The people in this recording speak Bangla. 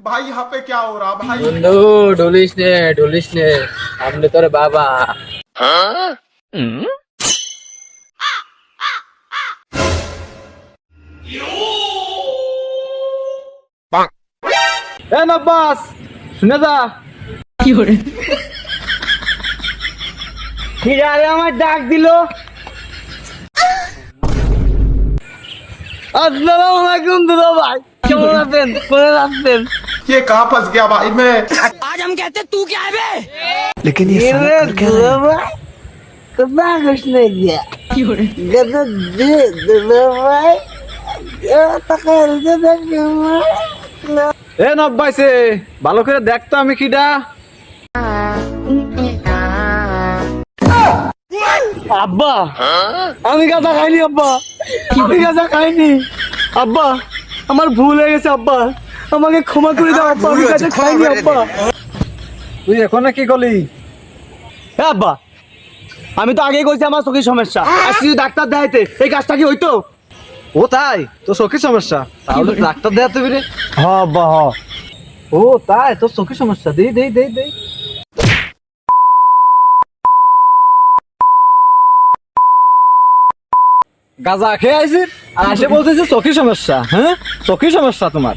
भाई यहाँ पे क्या हो रहा भाई বন্ধু ঢুলিস নে ঢুলিস নে সামনে তোর বাবা এ নব্বাস শুনে যা হিরারে আমার ডাক দিল আসসালামু আলাইকুম দুলা ভাই কেমন আছেন কোনে আছেন ये कहाँ फंस गया भाई मैं लेकिन ये दुला भाई कतना कुछ नहीं दिया गद दे दुला भाई ये तकाल दे दे এ নব্বাইছে ভালো করে দেখ তো আমি কিডা আব্বা আমি গাঁজা খাইনি আব্বা আমি গাঁজা খাইনি আব্বা আমার ভুল হয়ে গেছে আব্বা আমাকে ক্ষমা করে দাও আব্বা আমি গাঁজা খাইনি আব্বা তুই এখন কি করলি? হ্যাঁ আব্বা আমি তো আগেই কইছি আমার চোখের সমস্যা। আজকে যদি ডাক্তার দেখাইতে এই কাজটা কি হইতো? ও তাই তোর চোখের সমস্যা। তাহলে ডাক্তার দেয়া তুই রে। হ আব্বা হ। ও তাই তোর চোখের সমস্যা। দেই দেই দেই দেই গাজা খেয়ে আইছিস আর এসে বলতেছিস চোখের সমস্যা হ্যাঁ? চোখের সমস্যা তোমার।